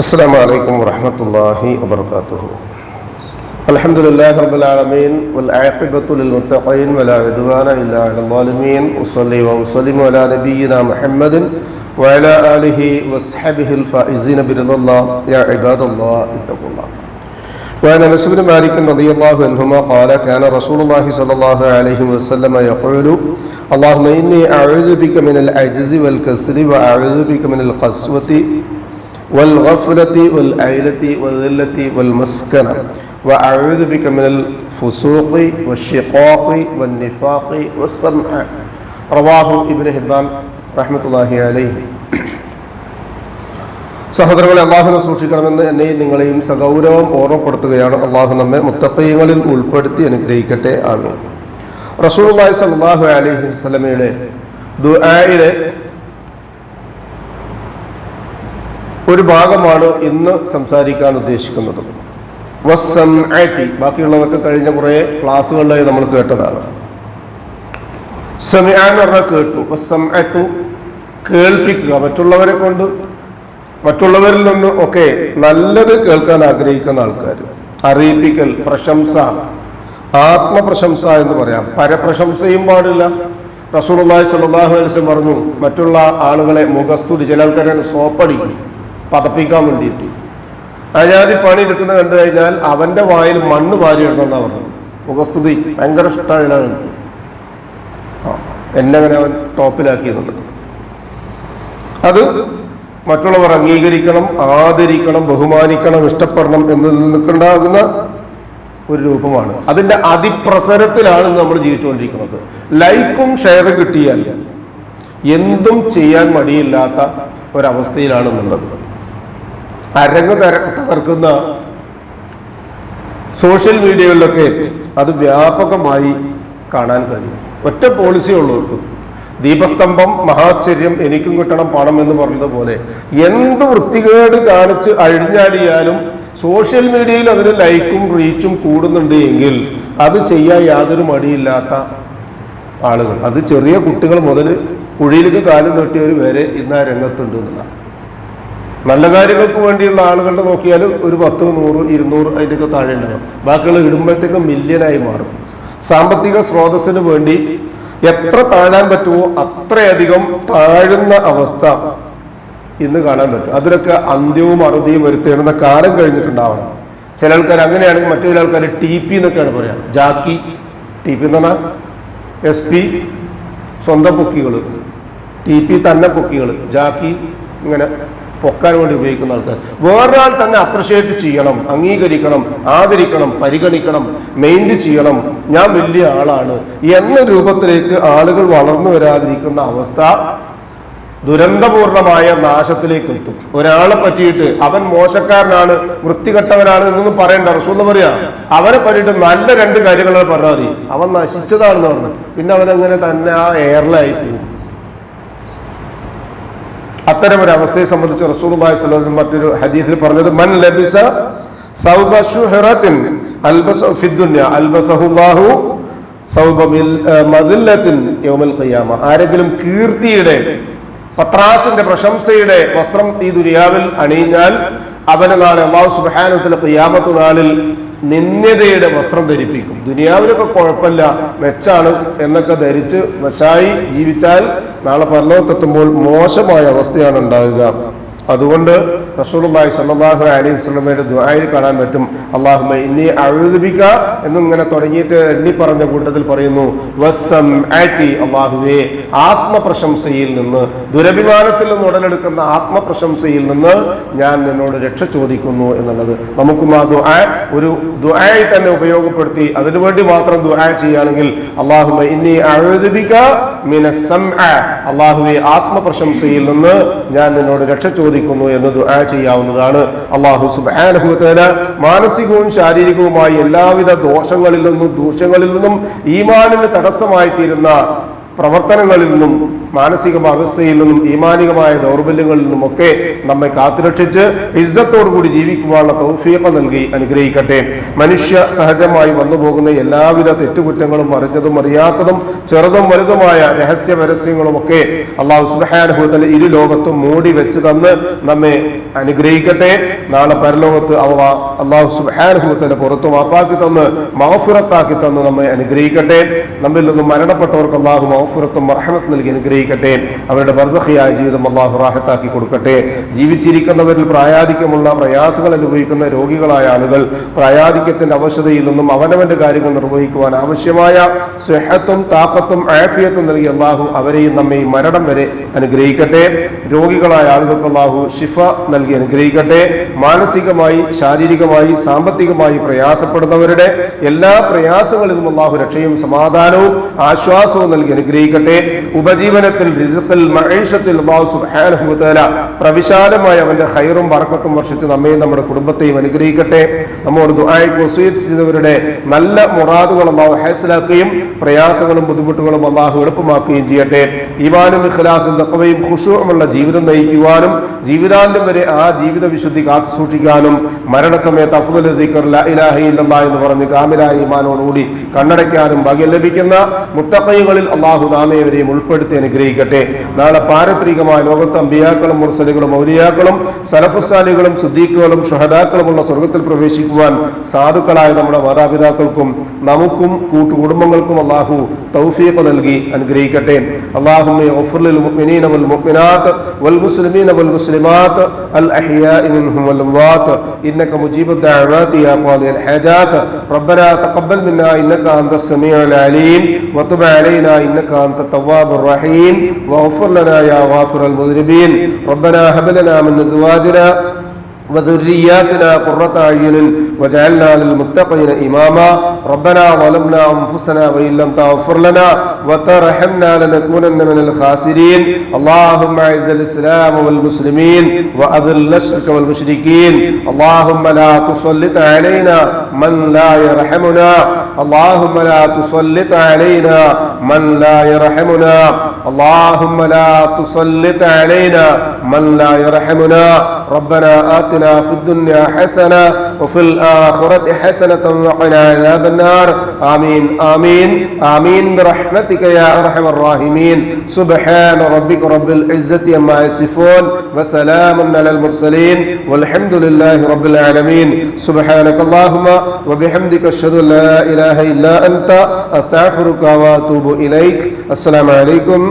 السلام عليكم ورحمة الله وبركاته الحمد لله رب العالمين والعاقبة للمتقين ولا عدوان إلا على الظالمين أصلي وأسلم على نبينا محمد وعلى آله وصحبه الفائزين برضا الله يا عباد الله اتقوا الله وعن انس بن مالك رضي الله عنهما قال كان رسول الله صلى الله عليه وسلم يقول اللهم اني اعوذ بك من العجز والكسل واعوذ بك من القسوه والغفلة والعيلة والذلة والمسكنة وأعوذ بك من الفسوق والشقاق والنفاق والسمع رواه ابن حبان رحمة الله عليه സഹോദരങ്ങളെ അള്ളാഹുനെ സൂക്ഷിക്കണമെന്ന് എന്നെയും നിങ്ങളെയും സഗൗരവം ഓർമ്മപ്പെടുത്തുകയാണ് അള്ളാഹു നമ്മെ മുത്തക്കയങ്ങളിൽ ഉൾപ്പെടുത്തി അനുഗ്രഹിക്കട്ടെ ആമീൻ റസൂലുള്ളാഹി സ്വല്ലല്ലാഹു അലൈഹി വസല്ലമയുടെ ദുആയിലെ ഒരു ഭാഗമാണ് ഇന്ന് സംസാരിക്കാൻ ഉദ്ദേശിക്കുന്നത്. വസ്സംഅതി ബാക്കിയുള്ളതൊക്കെ കഴിഞ്ഞ കുറേ ക്ലാസ്സുകളിലായി നമ്മൾ കേട്ടതാണ്. പറഞ്ഞാൽ കേട്ടു. വസ്സംഅതു കേൾപ്പിക്കുക. മറ്റുള്ളവരെ കൊണ്ട് മറ്റുള്ളവരിൽ നിന്ന് ഒക്കെ നല്ലത് കേൾക്കാൻ ആഗ്രഹിക്കുന്ന ആൾക്കാർ. അറിയിപ്പിക്കൽ പ്രശംസ ആത്മപ്രശംസ എന്ന് പറയാം. പരപ്രശംസയും പാടില്ല. റസൂലുള്ളാഹി സ്വല്ലല്ലാഹു അലൈഹി വസല്ലം പറഞ്ഞു മറ്റുള്ള ആളുകളെ മുഖസ്തുതി ചില ആൾക്കാരാണ് സോപ്പടിക്കും. പതപ്പിക്കാൻ വേണ്ടിയിട്ട്. അയാതി പണി എടുക്കുന്ന കണ്ടു കഴിഞ്ഞാൽ അവന്റെ വായിൽ മണ്ണ് വാരി ഇടണമെന്നാണ് പറഞ്ഞത്. മുഖസ്തുതി ഭയങ്കര ഇഷ്ടമാണ് എന്നെ അങ്ങനെ അവൻ ടോപ്പിലാക്കി എന്നുള്ളത് അത് മറ്റുള്ളവർ അംഗീകരിക്കണം ആദരിക്കണം ബഹുമാനിക്കണം ഇഷ്ടപ്പെടണം എന്നതിൽ നിൽക്കുണ്ടാകുന്ന ഒരു രൂപമാണ്. അതിന്റെ അതിപ്രസരത്തിലാണ് നമ്മൾ ജീവിച്ചുകൊണ്ടിരിക്കുന്നത്. ലൈക്കും ഷെയറും കിട്ടിയാൽ എന്തും ചെയ്യാൻ മടിയില്ലാത്ത ഒരവസ്ഥയിലാണ് എന്നുള്ളത് അരങ്ങ് തകർക്കുന്ന സോഷ്യൽ മീഡിയകളിലൊക്കെ അത് വ്യാപകമായി കാണാൻ കഴിയും. ഒറ്റ പോളിസി ഉള്ളൂ ദീപസ്തംഭം മഹാശ്ചര്യം എനിക്കും കിട്ടണം പണം എന്ന് പറഞ്ഞതുപോലെ എന്ത് വൃത്തികേട് കാണിച്ച് അഴിഞ്ഞാടിയാലും സോഷ്യൽ മീഡിയയിൽ അതിന് ലൈക്കും റീച്ചും കൂടുന്നുണ്ട് എങ്കിൽ അത് ചെയ്യാൻ യാതൊരു മടിയില്ലാത്ത ആളുകൾ. അത് ചെറിയ കുട്ടികൾ മുതൽ കുഴിയിലേക്ക് കാലം നീട്ടിയവർ വരെ ഇന്ന് ആ രംഗത്തുണ്ട് എന്നുള്ളതാണ്. നല്ല കാര്യങ്ങൾക്ക് വേണ്ടിയുള്ള ആളുകളുടെ നോക്കിയാൽ ഒരു പത്ത് നൂറ് ഇരുന്നൂറ് അതിന്റെയൊക്കെ താഴെ ഉണ്ടാകും ബാക്കിയുള്ള ഇടുമ്പോഴത്തേക്കും മില്യനായി മാറും. സാമ്പത്തിക സ്രോതസ്സിന് വേണ്ടി എത്ര താഴാൻ പറ്റുമോ അത്രയധികം താഴുന്ന അവസ്ഥ ഇന്ന് കാണാൻ പറ്റും. അതിലൊക്കെ അന്ത്യവും അറുതിയും വരുത്തേണ്ടുന്ന കാലം കഴിഞ്ഞിട്ടുണ്ടാവണം. ചില ആൾക്കാർ അങ്ങനെയാണെങ്കിൽ മറ്റു ചില ആൾക്കാർ ടി പി എന്നൊക്കെയാണ് പറയാം. ജാക്കി ടി പി എന്ന് പറഞ്ഞാൽ എസ് പി സ്വന്തം പൊക്കികൾ ടി പി തന്നെ പൊക്കികൾ ജാക്കി ഇങ്ങനെ പൊക്കാൻ വേണ്ടി ഉപയോഗിക്കുന്ന ആൾക്കാർ. വേറൊരാൾ തന്നെ അപ്രിഷിയേറ്റ് ചെയ്യണം അംഗീകരിക്കണം ആദരിക്കണം പരിഗണിക്കണം മെയിന്റ് ചെയ്യണം. ഞാൻ വലിയ ആളാണ്. എന്ന രൂപത്തിലേക്ക് ആളുകൾ വളർന്നു വരാതിരിക്കുന്ന അവസ്ഥ ദുരന്തപൂർണമായ നാശത്തിലേക്ക് എത്തും. ഒരാളെ പറ്റിയിട്ട് അവൻ മോശക്കാരനാണ് വൃത്തികെട്ടവനാണ് എന്നൊന്നും പറയണ്ട. റസൂന്ന് പറയാ അവനെ പറ്റിയിട്ട് നല്ല രണ്ട് കാര്യങ്ങൾ പറഞ്ഞാൽ മതി. അവൻ നശിച്ചതാണെന്ന് പറഞ്ഞു. പിന്നെ അവനങ്ങനെ തന്നെ ആ എയറിലായി പോകും അത്തരം ഒരു അവസ്ഥയെ സംബന്ധിച്ച് റസൂലുള്ളാഹി സ്വല്ലല്ലാഹു അലൈഹി മറ്റൊരു ഹദീസിൽ പറഞ്ഞത് മൻ ലബിസ അൽബസ അൽബസഹുല്ലാഹു ഖിയാമ. ആരെങ്കിലും കീർത്തിയുടെ പത്രാസിന്റെ പ്രശംസയുടെ വസ്ത്രം ഈ ദുനിയാവിൽ അണിഞ്ഞാൽ അവന് നാളെ അള്ളാഹു സുബ്ഹാനഹു ഖിയാമത്ത് നാളിൽ നിന്ദ്യതയുടെ വസ്ത്രം ധരിപ്പിക്കും. ദുനിയാവിലൊക്കെ കുഴപ്പമില്ല. മെച്ചാണ് എന്നൊക്കെ ധരിച്ച് വശായി ജീവിച്ചാൽ നാളെ പരലോകത്തെത്തുമ്പോൾ മോശമായ അവസ്ഥയാണ് ഉണ്ടാകുക. അതുകൊണ്ട് റസൂലുള്ളാഹി സ്വല്ലല്ലാഹു അലൈഹി വസല്ലമയുടെ ദുആയിൽ കാണാൻ പറ്റും. അല്ലാഹുമ്മ ഇന്നി അഊദുബിക എന്നിങ്ങനെ തുടങ്ങിയിട്ട് എണ്ണി പറഞ്ഞ കൂട്ടത്തിൽ പറയുന്നു വസ്സംഅതി അല്ലാഹുവേ ആത്മപ്രശംസയിൽ നിന്ന് ദുരഭിമാനത്തിൽ നിന്ന് ഉടലെടുക്കുന്ന ആത്മപ്രശംസയിൽ നിന്ന് ഞാൻ നിന്നോട് രക്ഷ ചോദിക്കുന്നു എന്നുള്ളത്. നമുക്കും ആ ദുആ ഒരു ദുആയി തന്നെ ഉപയോഗപ്പെടുത്തി അതിനുവേണ്ടി മാത്രം ദുആ ചെയ്യുകയാണെങ്കിൽ അല്ലാഹുമ്മ ഇന്നി സംഅ അല്ലാഹുവേ ആത്മപ്രശംസയിൽ നിന്ന് ഞാൻ നിന്നോട് രക്ഷ ചോദിക്കുന്നു എന്ന് ദുആ ചെയ്യാവുന്നതാണ്. അള്ളാഹു സുബ്ഹാനഹു വതആല മാനസികവും ശാരീരികവുമായി എല്ലാവിധ ദോഷങ്ങളിൽ നിന്നും ദൂഷ്യങ്ങളിൽ നിന്നും ഈമാനിന് തടസ്സമായി തീരുന്ന പ്രവർത്തനങ്ങളിൽ നിന്നും മാനസിക അവസ്ഥയിൽ നിന്നും ഈമാനികമായ ദൗർബല്യങ്ങളിൽ നിന്നുമൊക്കെ നമ്മെ കാത്തുരക്ഷിച്ച് ഇജ്ജത്തോടുകൂടി ജീവിക്കുവാനുള്ള തൗഫീഖ നൽകി അനുഗ്രഹിക്കട്ടെ. മനുഷ്യ സഹജമായി വന്നുപോകുന്ന എല്ലാവിധ തെറ്റുകുറ്റങ്ങളും അറിഞ്ഞതും അറിയാത്തതും ചെറുതും വലുതുമായ രഹസ്യ പരസ്യങ്ങളും ഒക്കെ അള്ളാഹു സുബാനുഭവത്തിൽ ഇരു ലോകത്തും മൂടി വെച്ച് തന്ന് നമ്മെ അനുഗ്രഹിക്കട്ടെ. നാളെ പരലോകത്ത് അവ അള്ളാഹു സുബാനുഭവത്തിന്റെ പുറത്തു മാപ്പാക്കി തന്ന് മാഫുറത്താക്കി തന്ന് നമ്മെ അനുഗ്രഹിക്കട്ടെ. നമ്മിൽ നിന്നും മരണപ്പെട്ടവർക്ക് അള്ളാഹു മഹഫുറത്തും മർഹമത്ത് നൽകി അനുഗ്രഹിക്കട്ടെ. അവരുടെ ബർസഹിയായ ജീവിതം അള്ളാഹു റാഹത്താക്കി കൊടുക്കട്ടെ. ജീവിച്ചിരിക്കുന്നവരിൽ പ്രായാധിക്യമുള്ള പ്രയാസങ്ങൾ അനുഭവിക്കുന്ന രോഗികളായ ആളുകൾ പ്രായാധിക്യത്തിന്റെ അവശതയിൽ നിന്നും അവനവന്റെ കാര്യങ്ങൾ നിർവഹിക്കുവാൻ ആവശ്യമായ സ്വഹത്തും താക്കത്തും ആഫിയത്തും നൽകി അള്ളാഹു അവരെയും നമ്മെയും മരണം വരെ അനുഗ്രഹിക്കട്ടെ. രോഗികളായ ആളുകൾക്ക് അള്ളാഹു ഷിഫ നൽകി അനുഗ്രഹിക്കട്ടെ. മാനസികമായി ശാരീരികമായി സാമ്പത്തികമായി പ്രയാസപ്പെടുന്നവരുടെ എല്ലാ പ്രയാസങ്ങളിലും അള്ളാഹു രക്ഷയും സമാധാനവും ആശ്വാസവും നൽകി അനുഗ്രഹിക്കട്ടെ ഉപജീവനത്തിൽ റിസത്തിൽ മഹേഷത്തിൽ പ്രവിശാലമായ അവന്റെ ഹൈറും ബർക്കത്തും വർഷിച്ച് നമ്മയും നമ്മുടെ കുടുംബത്തെയും അനുഗ്രഹിക്കട്ടെ. നമ്മോട് ചെയ്തവരുടെ നല്ല മുറാദുകൾ അള്ളാഹു ഹാസിലാക്കുകയും പ്രയാസങ്ങളും ബുദ്ധിമുട്ടുകളും അള്ളാഹു എളുപ്പമാക്കുകയും ചെയ്യട്ടെ. ഈമാനും ഇഖ്ലാസും തക്കവയും ഖുഷുമുള്ള ജീവിതം നയിക്കുവാനും ജീവിതാന്ത്യം വരെ ആ ജീവിത വിശുദ്ധി കാത്തു സൂക്ഷിക്കാനും മരണസമയത്ത് അഫ്ദൽ എന്ന് പറഞ്ഞ് കാമിലായ ഈമാനോടുകൂടി കണ്ണടയ്ക്കാനും ഭാഗ്യം ലഭിക്കുന്ന മുത്തക്കൈകളിൽ അള്ളാഹു നാമേവരെയും ഉൾപ്പെടുത്തി അനുഗ്രഹിക്കട്ടെ നാളെ പാരത്രികമായ ലോകത്ത് അമ്പിയാക്കളും മുർസലുകളും ഔലിയാക്കളും സലഫുസാലികളും സുദ്ദീഖുകളും ഷഹദാക്കളുമുള്ള സ്വർഗത്തിൽ പ്രവേശിക്കുവാൻ സാധുക്കളായ നമ്മുടെ മാതാപിതാക്കൾക്കും നമുക്കും കൂട്ടുകുടുംബങ്ങൾക്കും അള്ളാഹു തൗഫീഖ് നൽകി അനുഗ്രഹിക്കട്ടെ അള്ളാഹുമ്മ اغفر للمؤمنين والمؤمنات والمسلمين والمسلمات الأحياء منهم والأموات إنك مجيب الدعوات يا قاضي الحاجات ربنا تقبل منا إنك أنت السميع العليم وتب علينا إنك أنت التواب الرحيم واغفر لنا يا غافر المذنبين ربنا هب لنا من أزواجنا وذرياتنا قرة أعين وجعلنا للمتقين إماما ربنا ظلمنا أنفسنا وإن لم تغفر لنا وترحمنا لنكونن من الخاسرين اللهم أعز الإسلام والمسلمين وأذل الشرك والمشركين اللهم لا تسلط علينا من لا يرحمنا اللهم لا تسلط علينا من لا يرحمنا اللهم لا تسلط علينا من لا يرحمنا. ربنا آتنا في الدنيا حسنة وفي الآخرة حسنة وقنا عذاب النار. آمين آمين آمين. برحمتك يا أرحم الراحمين. سبحان ربك رب العزة عما يصفون وسلام على المرسلين. والحمد لله رب العالمين. سبحانك اللهم وبحمدك أشهد لا إله إلا أنت. أستغفرك وأتوب إليك. السلام عليكم